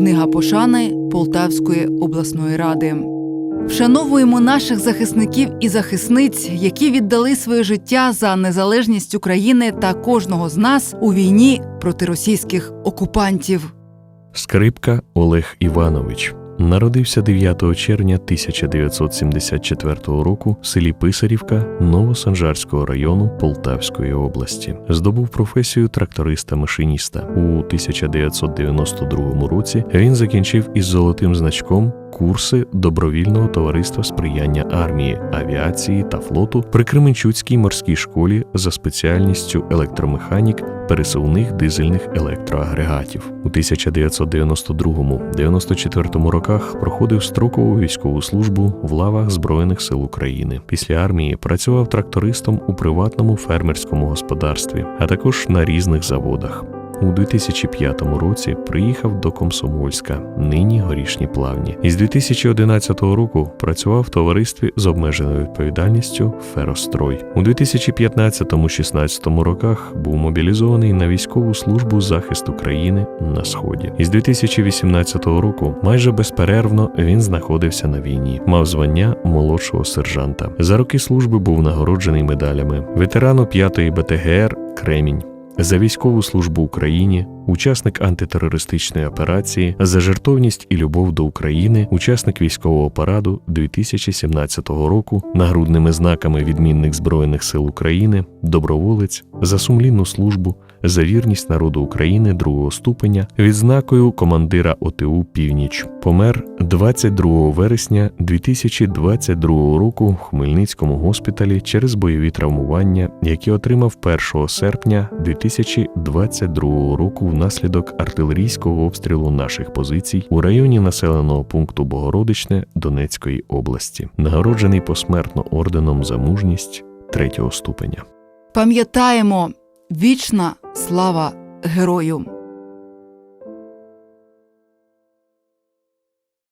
Книга пошани Полтавської обласної ради. Вшановуємо наших захисників і захисниць, які віддали своє життя за незалежність України та кожного з нас у війні проти російських окупантів. Скрипка Олег Іванович народився 9 червня 1974 року в селі Писарівка Новосанжарського району Полтавської області. Здобув професію тракториста-машиніста. У 1992 році він закінчив із золотим значком курси добровільного товариства сприяння армії, авіації та флоту при Кременчуцькій морській школі за спеціальністю електромеханік пересувних дизельних електроагрегатів. У 1992-94 роках проходив строкову військову службу в лавах Збройних сил України. Після армії працював трактористом у приватному фермерському господарстві, а також на різних заводах. У 2005 році приїхав до Комсомольська, нині горішні плавні. Із 2011 року працював в товаристві з обмеженою відповідальністю Ферострой. У 2015-16 роках був мобілізований на військову службу захисту країни на сході. Із 2018 року майже безперервно він знаходився на війні, мав звання молодшого сержанта. За роки служби був нагороджений медалями ветерану 5-ї БТГР Кремінь за військову службу Україні, учасник антитерористичної операції, за жертовність і любов до України, учасник військового параду 2017 року, нагрудними знаками відмінних Збройних сил України, доброволець, за сумлінну службу, за вірність народу України другого ступеня, відзнакою командира ОТУ Північ. Помер 22 вересня 2022 року в Хмельницькому госпіталі через бойові травмування, які отримав 1 серпня 2022 року внаслідок артилерійського обстрілу наших позицій у районі населеного пункту Богородичне Донецької області, нагороджений посмертно орденом за мужність третього ступеня. Пам'ятаємо вічна слава герою.